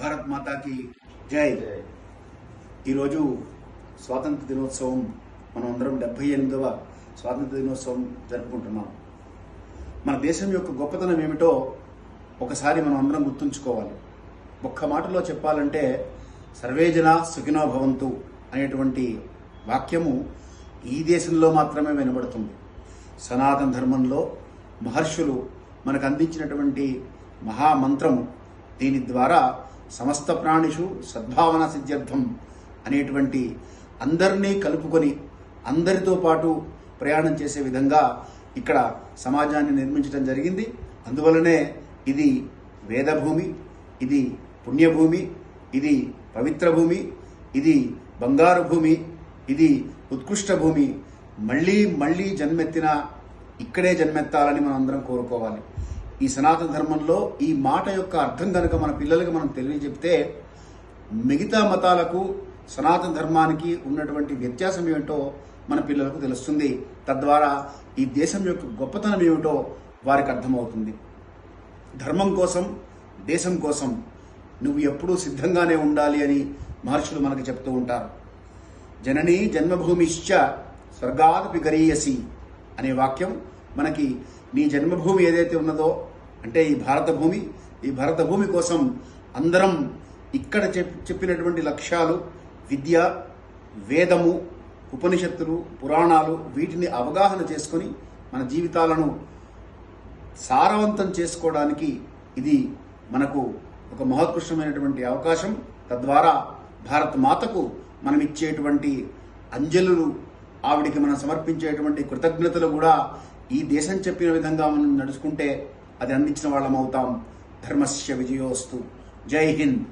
భారత్ మాతాకి జై. ఈరోజు స్వాతంత్ర దినోత్సవం మనం అందరం డెబ్బై ఎనిమిదవ స్వాతంత్ర దినోత్సవం జరుపుకుంటున్నాం. మన దేశం యొక్క గొప్పతనం ఏమిటో ఒకసారి మనం అందరం గుర్తుంచుకోవాలి. ఒక్క మాటలో చెప్పాలంటే సర్వేజన సుఖినో భవంతు అనేటువంటి వాక్యము ఈ దేశంలో మాత్రమే వినబడుతుంది. సనాతన ధర్మంలో మహర్షులు మనకు అందించినటువంటి మహామంత్రము దీని ద్వారా సమస్త ప్రాణిషు సద్భావన సిద్ధ్యర్థం అనేటువంటి అందరినీ కలుపుకొని అందరితో పాటు ప్రయాణం చేసే విధంగా ఇక్కడ సమాజాన్ని నిర్మించడం జరిగింది. అందువలనే ఇది వేదభూమి ఇది పుణ్యభూమి ఇది పవిత్ర భూమి ఇది బంగారు భూమి ఇది ఉత్కృష్ట భూమి. మళ్ళీ మళ్ళీ జన్మెత్తిన ఇక్కడే జన్మెత్తాలని మనం అందరం కోరుకోవాలి. ఈ సనాతన ధర్మంలో ఈ మాట యొక్క అర్థం కనుక మన పిల్లలకి మనం తెలియజెప్తే మిగతా మతాలకు సనాతన ధర్మానికి ఉన్నటువంటి వ్యత్యాసం ఏమిటో మన పిల్లలకు తెలుస్తుంది. తద్వారా ఈ దేశం యొక్క గొప్పతనం ఏమిటో వారికి అర్థమవుతుంది. ధర్మం కోసం దేశం కోసం నువ్వు ఎప్పుడూ సిద్ధంగానే ఉండాలి అని మహర్షులు మనకు చెప్తూ ఉంటారు. జనని జన్మభూమిశ్చ స్వర్గాదపి గరీయసి అనే వాక్యం మనకి నీ జన్మభూమి ఏదైతే ఉన్నదో అంటే ఈ భారత భూమి ఈ భారత భూమి కోసం అందరం ఇక్కడ చెప్పినటువంటి లక్ష్యాలు విద్య వేదము ఉపనిషత్తులు పురాణాలు వీటిని అవగాహన చేసుకొని మన జీవితాలను సారవంతం చేసుకోవడానికి ఇది మనకు ఒక మహోత్కృష్టమైనటువంటి అవకాశం. తద్వారా భారత మాతకు మనం ఇచ్చేటువంటి అంజలులు ఆవిడికి మనం సమర్పించేటువంటి కృతజ్ఞతలు కూడా ఈ దేశం చెప్పిన విధంగా మనం నడుచుకుంటే అది అందించిన వాళ్ళం అవుతాం ధర్మస్య విజయోస్తు. జై హింద్.